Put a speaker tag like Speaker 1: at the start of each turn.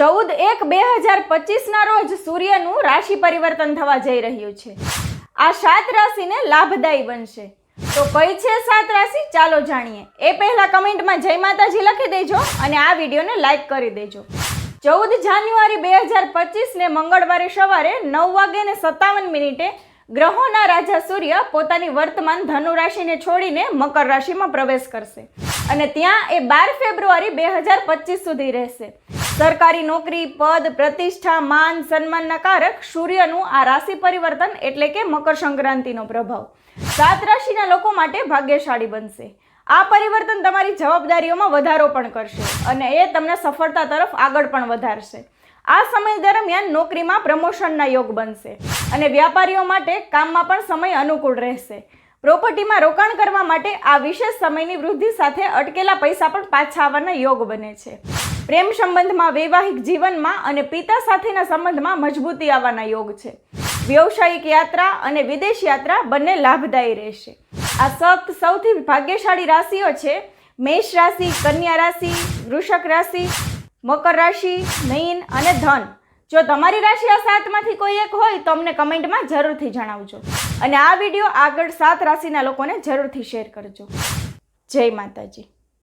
Speaker 1: ચૌદ એક બે હજાર પચીસના રોજ સૂર્યનું રાશિ પરિવર્તન થવા જઈ રહ્યું છે. આ સાત રાશિને લાભદાયી બનશે. તો કઈ છે સાત રાશિ? ચાલો જાણીએ. એ પહેલા કમેન્ટમાં જય માતાજી લખી દેજો અને આ વિડીયોને લાઈક કરી દેજો. ચૌદ જાન્યુઆરી બે હજાર પચીસને મંગળવારે સવારે નવ વાગે ને સત્તાવન મિનિટે ગ્રહોના રાજા સૂર્ય પોતાની વર્તમાન ધનુ રાશિને છોડીને મકર રાશિમાં પ્રવેશ કરશે. અને ત્યાં એ બાર ફેબ્રુઆરી બે હજાર પચીસ સુધી રહેશે. સરકારી નોકરી, પદ, પ્રતિષ્ઠા, માન સન્માનના કારક સૂર્યનું આ રાશિ પરિવર્તન એટલે કે મકર સંક્રાંતિનો પ્રભાવ. સાત રાશિના લોકો માટે ભાગ્યશાળી બનશે. આ પરિવર્તન તમારી જવાબદારીઓમાં વધારો પણ કરશે અને એ તમને સફળતા તરફ આગળ પણ વધારશે. આ સમય દરમિયાન નોકરીમાં પ્રમોશનના યોગ બનશે અને વ્યાપારીઓ માટે કામમાં પણ સમય અનુકૂળ રહેશે. પ્રોપર્ટીમાં રોકાણ કરવા માટે આ વિશેષ સમયની વૃદ્ધિ સાથે અટકેલા પૈસા પણ પાછા આવવાના યોગ બને છે. પ્રેમ સંબંધમાં વૈવાહિક જીવનમાં અને પિતા સાથેના સંબંધમાં મજબૂતી આવવાના યોગ છે. વ્યવસાયિક યાત્રા અને વિદેશ યાત્રા બંને લાભદાયી રહેશે. આ સપ્ત સૌથી ભાગ્યશાળી રાશિઓ છે. મેષ રાશિ, કન્યા રાશિ, વૃષક રાશિ, મકર રાશિ મીન અને ધન. જો તમારી રાશિ આ સાતમાંથી કોઈ એક હોય તો અમને કમેન્ટમાં જરૂરથી જણાવજો. અને આ વીડિયો આગળ સાત રાશિના લોકોને જરૂરથી શેર કરજો. જય માતાજી.